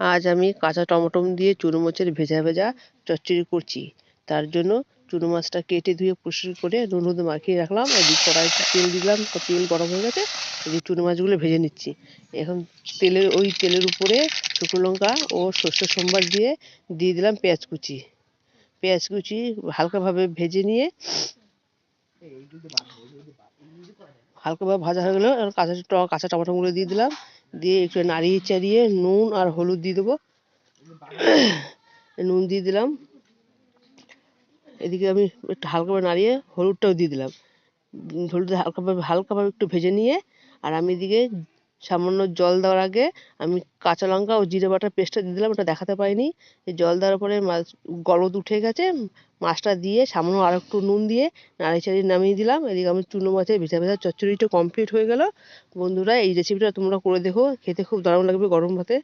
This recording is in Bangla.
আজ আমি কাঁচা টমেটো দিয়ে চুনো মাছের ভেজা ভেজা চচ্চড়ি করছি। তার জন্য চুনো মাছটা কেটে ধুয়ে পরিষ্কার করে নুন হলুদ মাখিয়ে রাখলাম। এদিকে কড়াইতে তেল দিলাম তেল গরম হয়ে গেছে। এদিকে চুনো মাছগুলো ভেজে নিচ্ছি। এখন তেলের, ওই তেলের উপরে শুকনো লঙ্কা ও সর্ষে সোমবার দিয়ে দিয়ে দিলাম পেঁয়াজ কুচি। পেঁয়াজ কুচি হালকাভাবে ভেজে নিয়ে, হালকাভাবে ভাজা হয়ে গেলো। কাঁচা কাঁচা টমেটোগুলো দিয়ে দিলাম। দিয়ে একটু নাড়িয়ে চাড়িয়ে নুন আর হলুদ দিয়ে দেবো। নুন দিয়ে দিলাম। এদিকে আমি একটু হালকাভাবে নাড়িয়ে হলুদটাও দিয়ে দিলাম। হলুদ হালকাভাবে হালকাভাবে একটু ভেজে নিয়ে আর আমি এদিকে সামান্য জল দেওয়ার আগে আমি কাঁচা লঙ্কা ও জিরে বাটার পেস্টটা দিয়ে দিলাম, ওটা দেখাতে পারিনি। জল দেওয়ার পরে মাছ, গলদ উঠে গেছে, মাছটা দিয়ে সামান্য আর একটু নুন দিয়ে নাড়ি চাড়িয়ে নামিয়ে দিলাম। এদিকে আমার চুনো মাছের ভেজা ভেজা চচ্চড়িটা কমপ্লিট হয়ে গেল। বন্ধুরা, এই রেসিপিটা তোমরা করে দেখো, খেতে খুব দারুণ লাগবে গরম ভাতে।